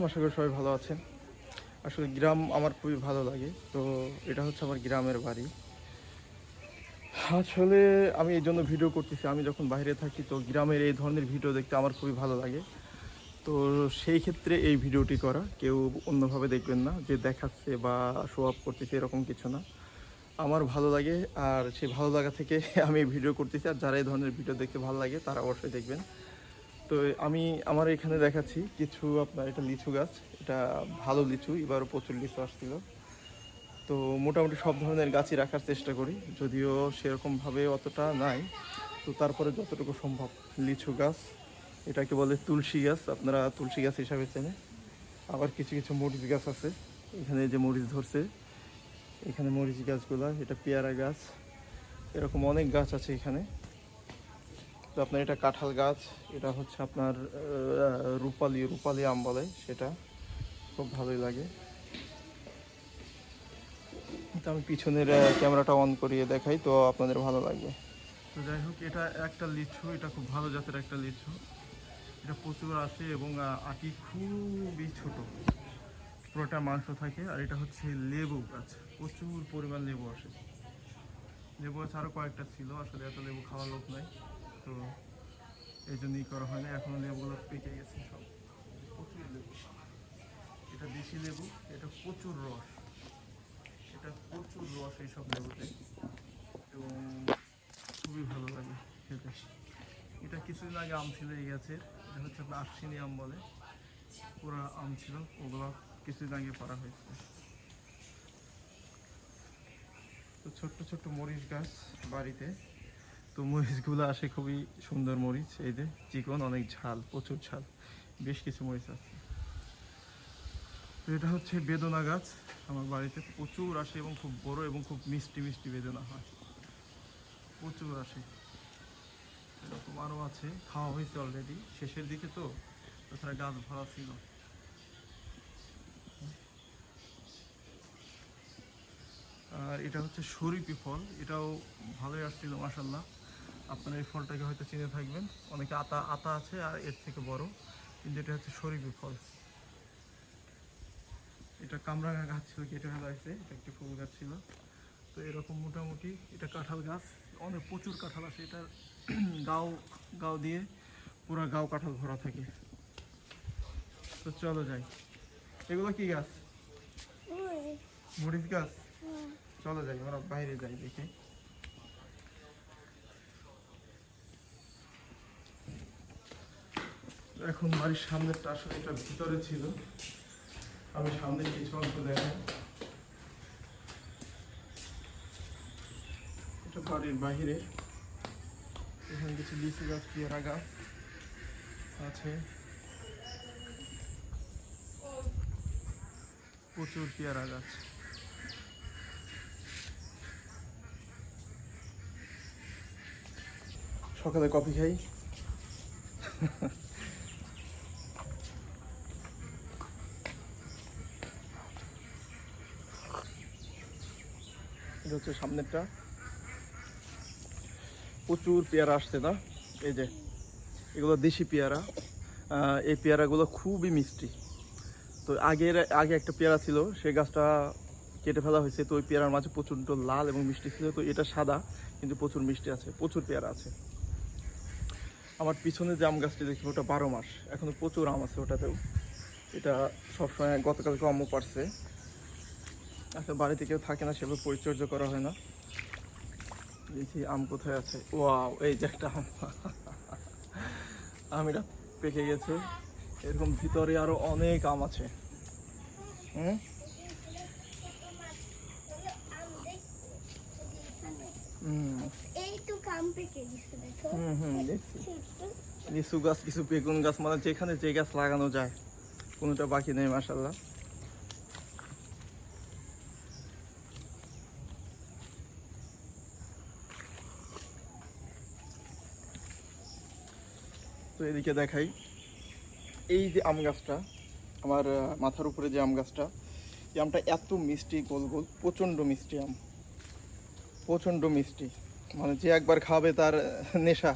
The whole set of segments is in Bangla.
আলাইকুম, আশা করি সবাই ভালো আছেন। আসলে গ্রাম আমার খুবই ভালো লাগে, তো এটা হচ্ছে আমার গ্রামের বাড়ি। আসলে আমি এই জন্য ভিডিও করতেছি, আমি যখন বাইরে থাকি তো গ্রামের এই ধরনের ভিডিও দেখতে আমার খুবই ভালো লাগে। তো সেই ক্ষেত্রে এই ভিডিওটি করা, কেউ অন্যভাবে দেখবেন না, যে দেখাচ্ছে বা শো আপ করতেছে এরকম কিছু না। আমার ভালো লাগে, আর সেই ভালো লাগা থেকে আমি ভিডিও করতেছি, আর যারা এই ধরনের ভিডিও দেখতে ভালো লাগে তারা অবশ্যই দেখবেন। তো আমি আমার এখানে দেখাচ্ছি কিছু আপনার এটা লিচু গাছ। এটা ভালো লিচু, এবারও প্রচুর লিচু আসছিল। তো মোটামুটি সব ধরনের গাছই রাখার চেষ্টা করি, যদিও সেরকমভাবে অতটা নাই। তো তারপরে যতটুকু সম্ভব লিচু গাছ, এটাকে বলে তুলসী গাছ, আপনারা তুলসী গাছ হিসাবে চেনে আবার কিছু কিছু মরিচ গাছ আছে, এখানে যে মরিচ ধরছে, এখানে মরিচ গাছগুলা, এটা পেয়ারা গাছ, এরকম অনেক গাছ আছে এখানে। তো আপনার এটা কাঁঠাল গাছ, এটা হচ্ছে আপনার রূপালি রূপালি আম বলে সেটা। খুব ভালোই লাগে। তো আমি পিছনের ক্যামেরাটা অন করিয়ে দেখাই, তো আপনাদের ভালো লাগবে। তো যাই হোক, এটা একটা লিচু, এটা খুব ভালো জাতের একটা লিচু। এটা প্রচুর আসে এবং আটি খুবই ছোট। পুরোটা মাংস থাকে, আর এটা হচ্ছে লেবু গাছ। প্রচুর পরিমাণ লেবু আসে। লেবু গাছ আরও কয়েকটা ছিল, আসলে এত লেবু খাওয়ার লোক নাই। তো এই জন্যই করা হয় না। এখনও লেবুগুলো পেকে গেছে সব। প্রচুর লেবু এটা দেশি লেবু, এটা প্রচুর রস। এটা প্রচুর রস এইসব লেবুতে। এবং খুবই ভালো লাগে খেতে। এটা কিছুদিন আগে আম ছিল এই গাছের এটা হচ্ছে আপনার আশ্বিনী আম বলে। পুরো আম ছিল, ওগুলো কিছুদিন আগে পারা হয়েছে। তো ছোট্ট ছোট্ট মরিচ গাছ বাড়িতে। তো মরিচগুলো আসে খুবই সুন্দর মরিচ, এই যে চিকন, অনেক ঝাল, প্রচুর ঝাল। বেশ কিছু মরিচ আছে। তো এটা হচ্ছে বেদনা গাছ। আমার বাড়িতে প্রচুর আসে এবং খুব বড় এবং খুব মিষ্টি মিষ্টি বেদনা হয়। প্রচুর আসে। এরকম আরও আছে। খাওয়া হয়েছে অলরেডি শেষের দিকে তো তাছাড়া গাছ ভরা ছিল। আর এটা হচ্ছে শরীফি ফল। এটাও ভালোই আসছিল মাসাল্লাহ আপনারা এই ফলটাকে হয়তো চিনে থাকবেন। অনেকে আতা আতা আছে আর এর থেকে বড়। কিন্তু এটা হচ্ছে শরীফি ফল। এটা কামরাঙা গাছ ছিল কেটে হয়েছে। এটা একটি ফুল গাছ ছিল। তো এরকম মোটামুটি এটা কাঁঠাল গাছ। অনেক প্রচুর কাঁঠাল আছে। এটার গাও গাও দিয়ে পুরো গাও কাঁঠাল ভরা থাকে। তো চলো যাই। এগুলো কি গাছ? মরিচ গাছ? চলো যাই আমরা বাইরে যাই দেখি। এখন বাড়ির সামনেরটা আসলে এটা ভিতরে ছিল। আমি সামনে কিছু অংশ দেখাই এটা বাড়ির বাহিরে। এখানে কিছু লিচু গাছ পেয়ারা গাছ আছে। প্রচুর পেয়ারা গাছ। সকালে কফি খাই। এটা হচ্ছে সামনেরটা। প্রচুর পেয়ারা আসছে না? এই যে, এগুলো দেশি পেয়ারা। এই পেয়ারাগুলো খুবই মিষ্টি। তো আগের, আগে একটা পেয়ারা ছিল, সেই গাছটা কেটে ফেলা হয়েছে, তো ওই পেয়ারার মাঝে প্রচণ্ড লাল এবং মিষ্টি ছিল, তো এটা সাদা, কিন্তু প্রচুর মিষ্টি আছে, প্রচুর পেয়ারা আছে। আমার পিছনে যে আম গাছটি দেখছি ওটা বারো মাস, এখনও প্রচুর আম আছে ওটাতেও। এটা সবসময় গতকালকে আমও পারছে। আচ্ছা বাড়িতে কেউ থাকে না সেভাবে পরিচর্যা করা হয় না। দেখি আম কোথায় আছে? ওয়াও এই যে একটা আম। আম এটা পেকে গেছে। এরকম ভিতরে আরও অনেক আম আছে। হুম? লিচু গাছ কিছু বেগুন গাছ মানে যেখানে যে গাছ লাগানো যায় কোনোটা বাকি নেই মাসাল্লাহ তো এদিকে দেখাই। এই যে আম গাছটা, আমার মাথার উপরে যে আম গাছটা, এই আমটা এত মিষ্টি গোল গোল, প্রচণ্ড মিষ্টি আম। প্রচণ্ড মিষ্টি। মানে যে একবার খাবে তার নেশা,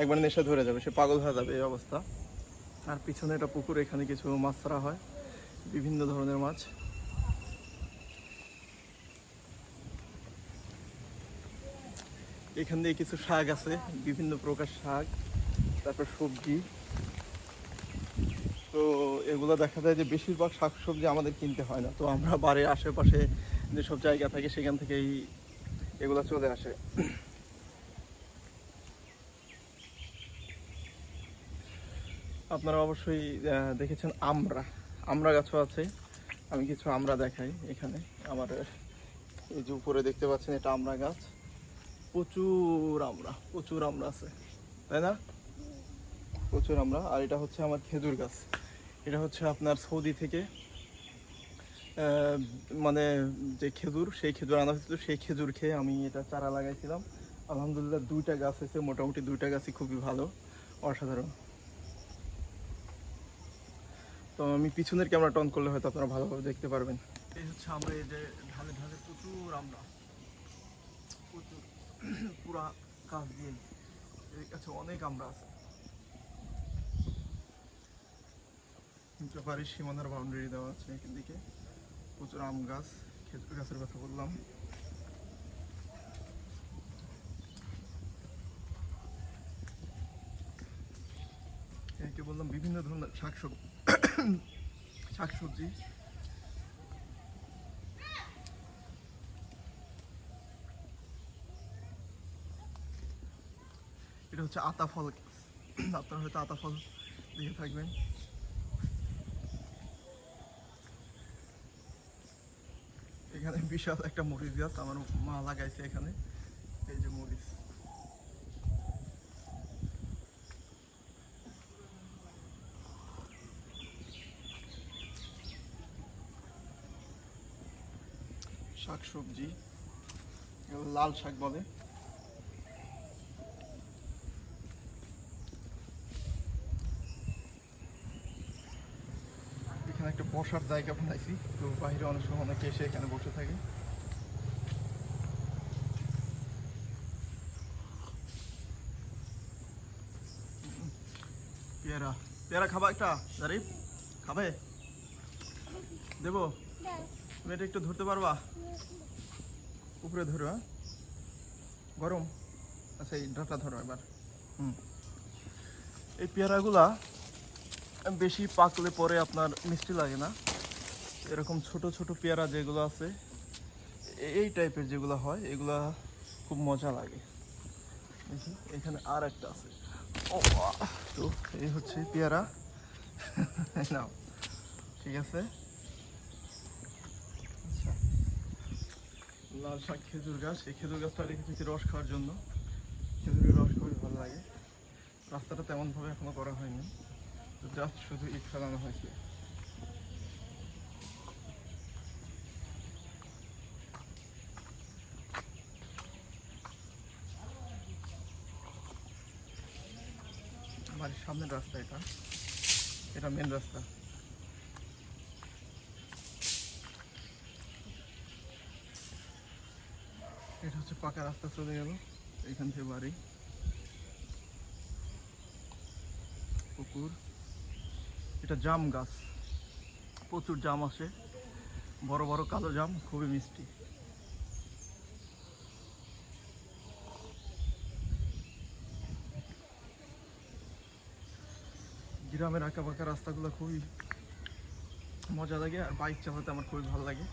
একবার নেশা ধরে যাবে, সে পাগল হয়ে যাবে এই অবস্থা। আর পিছনে একটা পুকুর, এখানে কিছু মাছ ধরা হয়, বিভিন্ন ধরনের মাছ। এখান দিয়ে কিছু শাক আছে, বিভিন্ন প্রকার শাক। তারপর সবজি। তো এগুলো দেখা যায় যে বেশিরভাগ শাকসবজি আমাদের কিনতে হয় না। তো আমরা বাড়ির আশেপাশে যেসব জায়গা থাকে সেখান থেকেই এগুলো চলে আসে। আপনারা অবশ্যই দেখেছেন আমরা আমরা গাছও আছে। আমি কিছু আমরা দেখাই এখানে। আমার, এই যে উপরে দেখতে পাচ্ছেন এটা আমরা গাছ। প্রচুর আমরা প্রচুর আমরা আছে। তাই না? প্রচুর আমরা, আর এটা হচ্ছে আমার খেজুর গাছ। এটা হচ্ছে আপনার সৌদি থেকে মানে যে খেজুর, সেই খেজুর আনা হয়েছিল, সেই খেজুর খেয়ে আমি এটা চারা লাগাইছিলাম। আলহামদুলিল্লাহ দুইটা গাছ হয়েছে, মোটামুটি দুইটা গাছই খুবই ভালো, অসাধারণ। তো আমি পিছনের ক্যামেরা টন করলে হয়তো আপনারা ভালোভাবে দেখতে পারবেন। এই হচ্ছে আমরা এই যে ঢালে ঢালে প্রচুর আমরা, প্রচুর, পুরা গাছ দিয়ে কাছে অনেক আমরা আছে। বাড়ির সীমানার বাউন্ডারি দেওয়া আছে এখান দিকে প্রচুর আম গাছ খেজুর গাছের কথা বললাম। একে বললাম বিভিন্ন ধরনের শাকসবজি শাকসবজি। এটা হচ্ছে আতা ফল। আপনারা হয়তো আতা ফল দেখে থাকবেন। এখানে বিশাল একটা মরিচ গাছ আমার মা লাগাইছে এখানে। এই যে মরিচ শাক সবজি লাল শাক বলে এখানে একটা বসার জায়গা বানাইছি। তো বাইরে অনেক সময় অনেকে এসে এখানে বসে থাকে। পেয়ারা। পেয়ারা খাবা একটা জারিফ খাবে? দেবো। তুমি এটা একটু ধরতে পারবা? উপরে ধরো হ্যাঁ? গরম। আচ্ছা এই ডাটা ধরো এবার হুম। এই পেয়ারাগুলা বেশি পাকলে পরে আপনার মিষ্টি লাগে না। এরকম ছোট ছোট পেয়ারা যেগুলো আছে, এই টাইপের যেগুলো হয়, এগুলা খুব মজা লাগে। এখানে আর একটা আছে। ও তো এই হচ্ছে পেয়ারা। নাও, ঠিক আছে? আচ্ছা। লাল শাক, খেজুর গাছ। এই খেজুর গাছটা রেখেছি রস খাওয়ার জন্য। খেজুরের রস খুবই ভালো লাগে। রাস্তাটা তেমনভাবে এখনও করা হয়নি। তো জাস্ট শুধু ইট ফেলানো হয়েছে। বাড়ির সামনের রাস্তা এটা। এটা মেন রাস্তা। এটা হচ্ছে পাকা রাস্তা, চলে গেল। এখান থেকে বাড়ি। পুকুর। এটা জাম গাছ। প্রচুর জাম আসে। বড় বড় কালো জাম, খুবই মিষ্টি। গ্রামের আঁকা বাঁকা রাস্তাগুলো খুবই মজা লাগে, আর বাইক চালাতে আমার খুবই ভালো লাগে।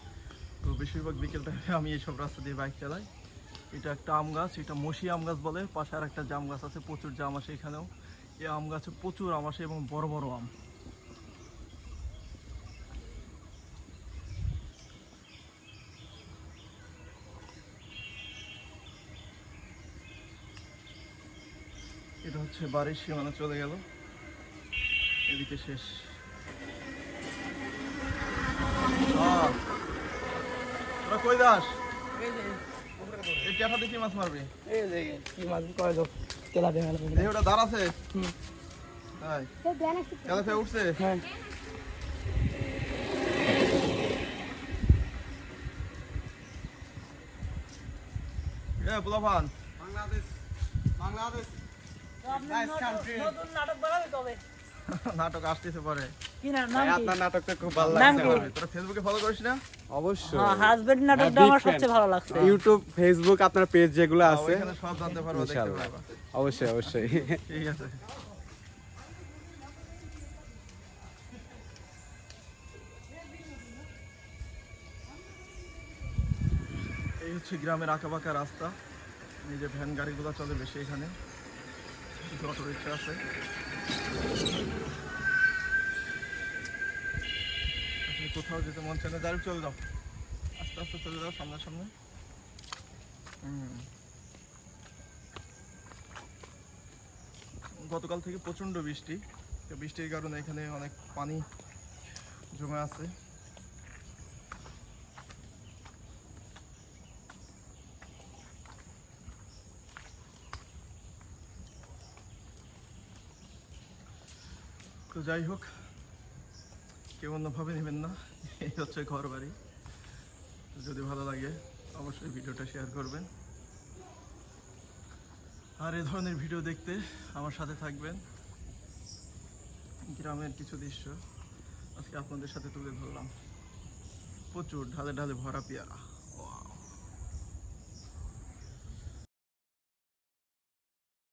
তো বেশিরভাগ বিকেল টাইমে আমি এইসব রাস্তা দিয়ে বাইক চালাই। এটা একটা আম গাছ, এটা মসি আম গাছ বলে, পাশে আর একটা জাম গাছ আছে, প্রচুর জাম আসে এখানেও। এই আম গাছে প্রচুর আম আসে এবং বড় বড় আম। হচ্ছে বাড়ির সীমানা চলে গেল। এদিকে শেষ। আহ, তোরা কই দাস এই মাছ মারবি? কি মাছ কয় তেলা দেখা দেখি ওটা দাঁড় আছে? তাই? উঠছে? হ্যাঁ। বাংলাদেশ বাংলাদেশ। নাটক বানাবে তবে নাটক আসতেছে পরে। কি না নাম ভাই, কি? আপনার নাটকটা খুব ভালো লাগছে তোরা ফেসবুকে ফলো করিস না? অবশ্যই। হাজবেন্ড নাটকটা আমার সবচেয়ে ভালো লাগছে। ইউটিউব ফেসবুক আপনার পেজ যেগুলো আছে। সব জানতে পারব দেখতে ইনশাআল্লাহ অবশ্যই অবশ্যই। ঠিক আছে। এই হচ্ছে গ্রামের আঁকাবাঁকা রাস্তা। এই যে ভ্যান গাড়িগুলো চলে বেশি এখানে। কিছু অটো রিক্সা আছে আসলে কোথাও যেতে মন চায় না দাঁড়িয়ে চলে যাও আস্তে আস্তে চলে যাও সামনে সামনে হুম গতকাল থেকে প্রচণ্ড বৃষ্টি। তো বৃষ্টির কারণে এখানে অনেক পানি জমে আছে। তো যাই হোক, কেউ অন্যভাবে নেবেন না। এই হচ্ছে ঘর বাড়ি। যদি ভালো লাগে, অবশ্যই ভিডিওটা শেয়ার করবেন। আর এ ধরনের ভিডিও দেখতে আমার সাথে থাকবেন। গ্রামের কিছু দৃশ্য আজকে আপনাদের সাথে তুলে ধরলাম। প্রচুর ঢালে ঢালে ভরা পেয়ারা।